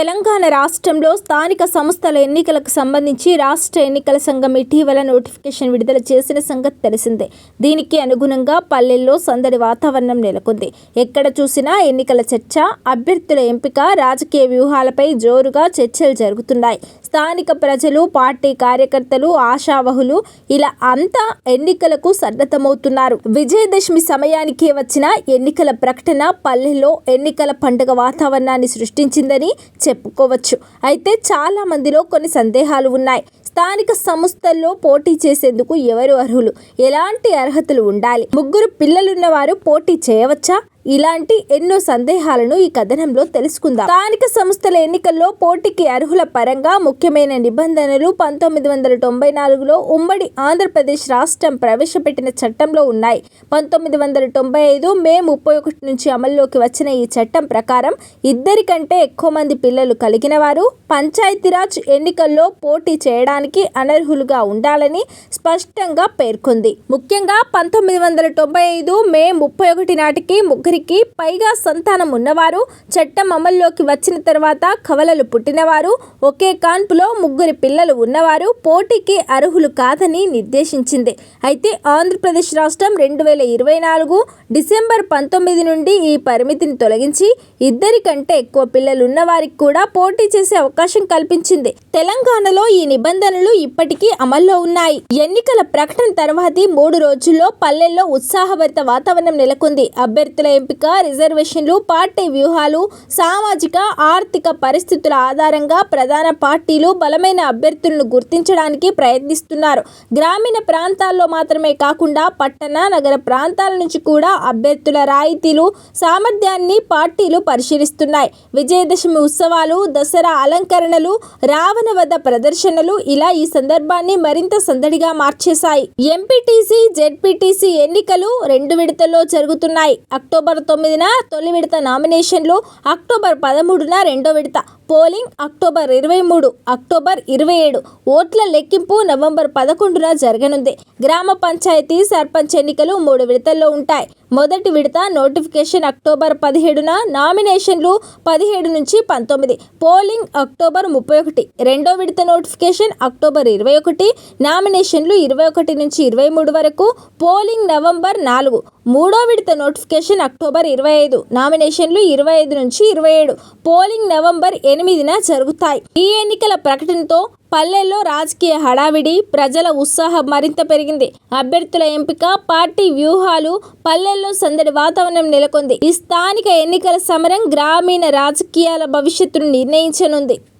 తెలంగాణ రాష్ట్రంలో స్థానిక సంస్థల ఎన్నికలకు సంబంధించి రాష్ట్ర ఎన్నికల సంఘం ఇటీవల నోటిఫికేషన్ విడుదల చేసిన సంగతి తెలిసిందే. దీనికి అనుగుణంగా పల్లెల్లో సందడి వాతావరణం నెలకొంది. ఎక్కడ చూసినా ఎన్నికల చర్చ అభ్యర్థుల ఎంపిక రాజకీయ వ్యూహాలపై జోరుగా చర్చలు జరుగుతున్నాయి. స్థానిక ప్రజలు పార్టీ కార్యకర్తలు ఆశావహులు ఇలా అంతా ఎన్నికలకు సన్నద్ధమవుతున్నారు. విజయదశమి సమయానికే వచ్చిన ఎన్నికల ప్రకటన పల్లెల్లో ఎన్నికల పండుగ వాతావరణాన్ని సృష్టించిందని చెప్పుకోవచ్చు. అయితే చాలా మందిలో కొన్ని సందేహాలు ఉన్నాయి. స్థానిక సంస్థల్లో పోటీ చేసేందుకు ఎవరు అర్హులు? ఎలాంటి అర్హతలు ఉండాలి? ముగ్గురు పిల్లలున్న వారు పోటీ చేయవచ్చా? ఇలాంటి ఎన్నో సందేహాలను ఈ కథనంలో తెలుసుకుందాం. స్థానిక సంస్థల ఎన్నికల్లో పోటీకి అర్హుల పరంగా ముఖ్యమైన నిబంధనలు పంతొమ్మిది వందల తొంభై నాలుగులో ఉమ్మడి ఆంధ్రప్రదేశ్ రాష్ట్రం ప్రవేశపెట్టిన చట్టంలో ఉన్నాయి. పంతొమ్మిది వందల తొంభై ఐదు మే ముప్పై ఒకటి నుంచి అమల్లోకి వచ్చిన ఈ చట్టం ప్రకారం ఇద్దరికంటే ఎక్కువ మంది పిల్లలు కలిగిన వారు పంచాయతీరాజ్ ఎన్నికల్లో పోటీ చేయడానికి అనర్హులుగా ఉండాలని స్పష్టంగా పేర్కొంది. ముఖ్యంగా పంతొమ్మిది వందల తొంభై ఐదు మే ముప్పై ఒకటి నాటికి ఒకరికి పైగా సంతానం ఉన్నవారు చట్టం అమల్లోకి వచ్చిన తర్వాత కవలలు పుట్టినవారు ఒకే కాన్పులో ముగ్గురి పిల్లలు ఉన్నవారు పోటీకి అర్హులు కాదని నిర్దేశించింది. అయితే ఆంధ్రప్రదేశ్ రాష్ట్రం రెండు వేల ఇరవై నాలుగు డిసెంబర్ పంతొమ్మిది నుండి ఈ పరిమితిని తొలగించి ఇద్దరి కంటే ఎక్కువ పిల్లలు ఉన్నవారికి కూడా పోటీ చేసే అవకాశం కల్పించింది. తెలంగాణలో ఈ నిబంధనలు ఇప్పటికీ అమల్లో ఉన్నాయి. ఎన్నికల ప్రకటన తర్వాతి మూడు రోజుల్లో పల్లెల్లో ఉత్సాహభరిత వాతావరణం నెలకొంది. అభ్యర్థుల ఎంపిక రిజర్వేషన్లు పార్టీ వ్యూహాలు సామాజిక ఆర్థిక పరిస్థితుల ఆధారంగా ప్రధాన పార్టీలు బలమైన అభ్యర్థులను గుర్తించడానికి ప్రయత్నిస్తున్నారు. గ్రామీణ ప్రాంతాల్లో మాత్రమే కాకుండా పట్టణ నగర ప్రాంతాల నుంచి కూడా అభ్యర్థుల రాయితీలు సామర్థ్యాన్ని పార్టీలు పరిశీలిస్తున్నాయి. విజయదశమి ఉత్సవాలు దసరా అలంకరణలు రావణ వద్ద ప్రదర్శనలు ఇలా ఈ సందర్భాన్ని మరింత సందడిగా మార్చేశాయి. ఎంపీటీసీ జెడ్పీటీసీ ఎన్నికలు రెండు విడతల్లో జరుగుతున్నాయి. అక్టోబర్ తొమ్మిదిన తొలి విడత నామినేషన్లు అక్టోబర్ పదమూడున రెండో విడత. పోలింగ్ అక్టోబర్ ఇరవై మూడు అక్టోబర్ ఇరవై ఏడు. ఓట్ల లెక్కింపు నవంబర్ పదకొండున జరగనుంది. గ్రామ పంచాయతీ సర్పంచ్ ఎన్నికలు మూడు విడతల్లో ఉంటాయి. మొదటి విడత నోటిఫికేషన్ అక్టోబర్ పదిహేడున నామినేషన్లు పదిహేడు నుంచి పంతొమ్మిది. పోలింగ్ అక్టోబర్ ముప్పై ఒకటి. రెండో విడత నోటిఫికేషన్ అక్టోబర్ ఇరవై ఒకటి నామినేషన్లు ఇరవై ఒకటి నుంచి ఇరవై మూడు వరకు పోలింగ్ నవంబర్ నాలుగు. మూడో విడత నోటిఫికేషన్ అక్టోబర్ ఇరవై ఐదు నామినేషన్లు ఇరవై ఐదు నుంచి ఇరవై ఏడు. పోలింగ్ నవంబర్ ఎనిమిదిన జరుగుతాయి. ఈ ఎన్నికల ప్రకటనతో పల్లెల్లో రాజకీయ హడావిడి ప్రజల ఉత్సాహం మరింత పెరిగింది. అభ్యర్థుల ఎంపిక పార్టీ వ్యూహాలు పల్లెల్లో సందడి వాతావరణం నెలకొంది. ఈ స్థానిక ఎన్నికల సమరం గ్రామీణ రాజకీయాల భవిష్యత్తును నిర్ణయించనుంది.